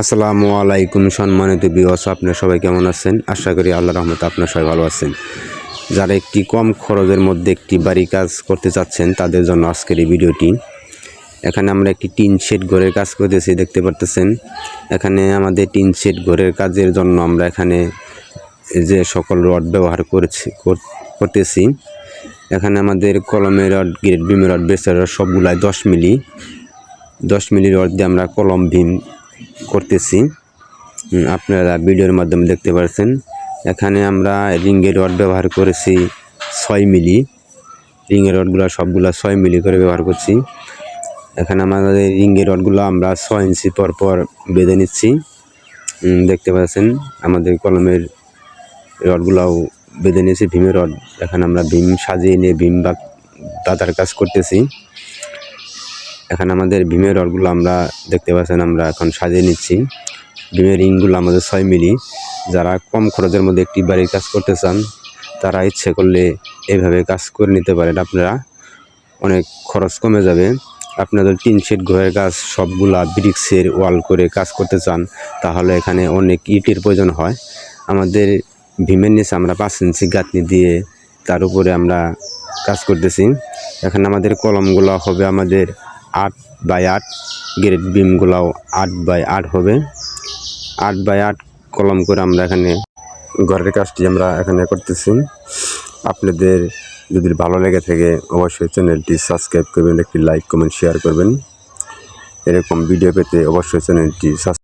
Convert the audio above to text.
আসসালামু আলাইকুম সম্মানিত বিওয়াস আপনার সবাই কেমন আছেন? আশা করি আল্লাহ রহমত আপনার সবাই ভালো আছেন। যারা একটি কম খরচের মধ্যে একটি বাড়ি কাজ করতে চাচ্ছেন, তাদের জন্য আজকের এই ভিডিওটি। এখানে আমরা একটি টিন শেড ঘরের কাজ করতেছি, দেখতে পারতেছেন। এখানে আমাদের টিন শেড ঘরের কাজের জন্য আমরা এখানে যে সকল রড ব্যবহার করেছি করতেছি। এখানে আমাদের কলমের রড, গ্রেড বিমের রড, বেসের রড সবগুলাই দশ মিলি দশ মিলি রড দিয়ে আমরা কলম ভীম করতেছি। আপনারা ভিডিওর মাধ্যমে দেখতে পাচ্ছেন এখানে আমরা রিঙ্গের রড ব্যবহার করেছি ছয় মিলি। রিঙ্গের রডগুলো সবগুলো ছয় মিলি করে ব্যবহার করছি। এখানে আমাদের রিঙ্গের রডগুলো আমরা ছয় ইঞ্চি পর পর বেঁধে নিচ্ছি। দেখতে পাচ্ছেন, আমাদের কলমের রডগুলাও বেঁধে নিয়েছি, ভীমের রড। এখানে আমরা ভীম সাজিয়ে নিয়ে ভীম বা দাদার কাজ করতেছি। এখানে আমাদের ভীমের রডগুলো আমরা দেখতে পাচ্ছেন, আমরা এখন সাজিয়ে নিচ্ছি। ভীমের রিংগুলো আমাদের ছয় মিলি। যারা কম খরচের মধ্যে একটি বাড়ির কাজ করতে চান, তারা ইচ্ছে করলে এইভাবে কাজ করে নিতে পারেন। আপনারা অনেক খরচ কমে যাবে। আপনাদের টিন শেড, ঘরের কাজ সবগুলা ব্রিক্সের ওয়াল করে কাজ করতে চান, তাহলে এখানে অনেক ইটের প্রয়োজন হয়। আমাদের ভীমের নিচে আমরা পাঁচ ইঞ্চি গাঁথনি দিয়ে তার উপরে আমরা কাজ করতেছি। এখানে আমাদের কলমগুলো হবে আমাদের আট বাই আট, গ্রেড বিমগুলাও আট বাই আট হবে। আট বাই আট কলম করে আমরা এখানে ঘরের কাজটি আমরা এখানে করতেছি। আপনাদের যদি ভালো লেগে থাকে, অবশ্যই চ্যানেলটি সাবস্ক্রাইব করবেন, একটি লাইক, কমেন্ট, শেয়ার করবেন। এরকম ভিডিও পেতে অবশ্যই চ্যানেলটি